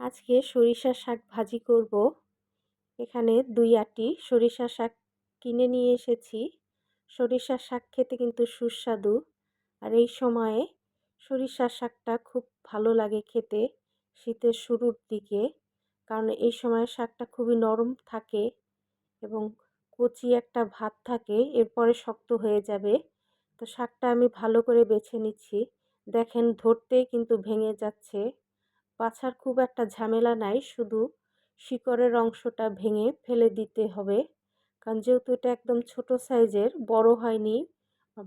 আজকে সরিষার শাক ভাজি করব। এখানে দুই আটি সরিষার শাক কিনে নিয়ে এসেছি। সরিষার শাক খেতে কিন্তু সুস্বাদু। আর এই সময়ে সরিষার শাকটা খুব ভালো লাগে খেতে শীতের শুরুর দিকে। কারণ এই সময় শাকটা খুবই নরম থাকে এবং কচি একটা ভাব থাকে, এরপরে শক্ত হয়ে যাবে। তো শাকটা আমি ভালো করে বেছে নিচ্ছি। দেখেন ধরতেই কিন্তু ভেঙে যাচ্ছে। বাছার খুব একটা ঝামেলা নাই, শুধু শিকড়ের অংশটা ভেঙে ফেলে দিতে হবে। কারণ যেহেতু এটা একদম ছোট সাইজের, বড় হয়নি,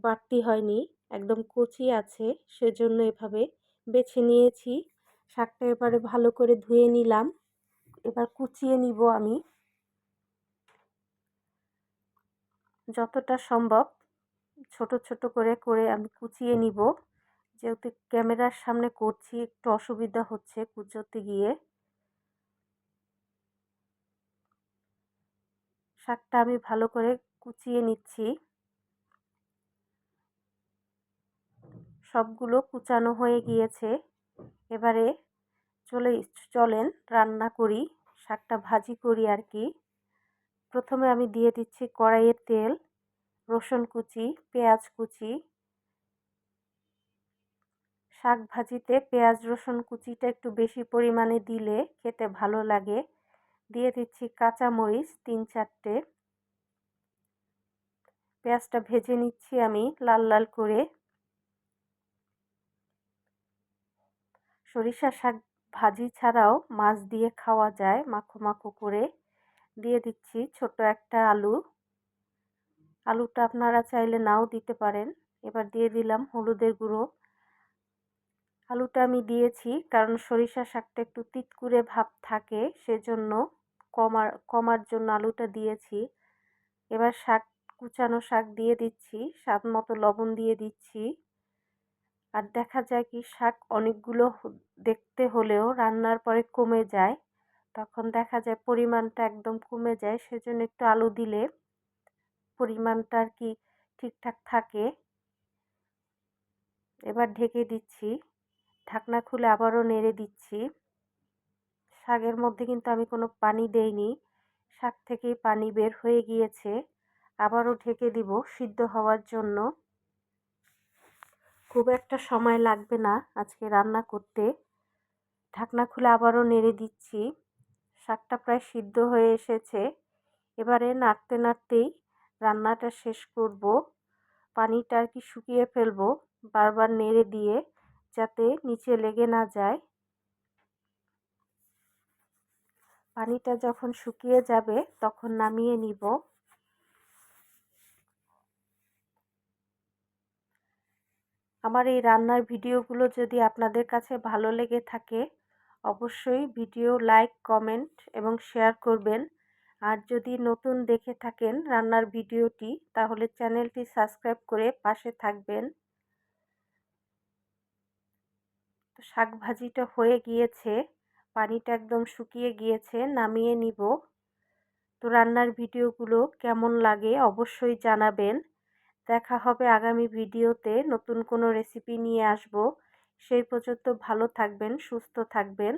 বাড়তি হয়নি, একদম কচি আছে, সেজন্য এভাবে বেছে নিয়েছি। শাকটা এবারে ভালো করে ধুয়ে নিলাম। এবার কুচিয়ে নিব আমি। যতটা সম্ভব ছোট ছোট করে করে আমি কুচিয়ে নিব। যেহেতু ক্যামেরার সামনে করছি, একটু অসুবিধা হচ্ছে কুচোতে গিয়ে। শাকটা আমি ভালো করে কুচিয়ে নিচ্ছি। সবগুলো কুচানো হয়ে গিয়েছে। এবারে চলে চলেন রান্না করি, শাকটা ভাজি করি আর কি। প্রথমে আমি দিয়ে দিচ্ছি কড়াইয়ের তেল, রসুন কুচি, পেঁয়াজ কুচি শাক ভাজিতে পেঁয়াজ, রসুন কুচিটা একটু বেশি পরিমাণে দিলে খেতে ভালো লাগে। দিয়ে দিচ্ছি কাঁচা মরিচ, তিন চারটে। পেঁয়াজটা ভেজে নিচ্ছি আমি লাল লাল করে। সরিষা শাক ভাজি ছাড়াও মাছ দিয়ে খাওয়া যায় মাখো মাখো করে। দিয়ে দিচ্ছি ছোট একটা আলু। আলুটা আপনারা চাইলে নাও দিতে পারেন। এবার দিয়ে দিলাম হলুদের গুঁড়ো। আলুটা আমি দিয়েছি। কারণ সরিষা শাকটা একটু তিতকুরে ভাব থাকে, সেজন্য কমার কমার জন্য আলুটা দিয়েছি। এবার শাক, কুচানো শাক দিয়ে দিচ্ছি, স্বাদ মতো লবণ দিয়ে দিচ্ছি। আর দেখা যায় কি, শাক অনেকগুলো দেখতে হলেও রান্নার পরে কমে যায়। তখন দেখা যায় পরিমাণটা একদম কমে যায়, সেজন্য একটু আলু দিলে পরিমাণটা আর কি ঠিকঠাক থাকে। এবার ঢেকে দিচ্ছি। ঢাকনা খুলে আবারও নেড়ে দিচ্ছি। শাকের মধ্যে কিন্তু আমি কোনো পানি দেইনি। শাক থেকেই পানি বের হয়ে গিয়েছে। আবারও ঢেকে দিব সিদ্ধ হওয়ার জন্য। খুব একটা সময় লাগবে না আজকে রান্না করতে। ঢাকনা খুলে আবারও নেড়ে দিচ্ছি। শাকটা প্রায় সিদ্ধ হয়ে এসেছে। এবারে নাড়তে নাড়তেই রান্নাটা শেষ করব। পানিটা আর কি শুকিয়ে ফেলব বারবার নেড়ে দিয়ে। যাতে নিচে লেগে না যায়। পানিটা যখন শুকিয়ে যাবে তখন নামিয়ে নিব। আমার এই রান্নার ভিডিওগুলো যদি আপনাদের কাছে ভালো লেগে থাকে, অবশ্যই ভিডিও লাইক, কমেন্ট এবং শেয়ার করবেন। আর যদি নতুন দেখে থাকেন রান্নার ভিডিওটি, তাহলে চ্যানেলটি সাবস্ক্রাইব করে পাশে থাকবেন তো শাক ভাজিটা হয়ে গিয়েছে, পানিটা একদম শুকিয়ে গিয়েছে, নামিয়ে নিব। তো রান্নার ভিডিওগুলো কেমন লাগে অবশ্যই জানাবেন। দেখা হবে আগামী ভিডিওতে, নতুন কোনো রেসিপি নিয়ে আসব। সেই পর্যন্ত ভালো থাকবেন, সুস্থ থাকবেন।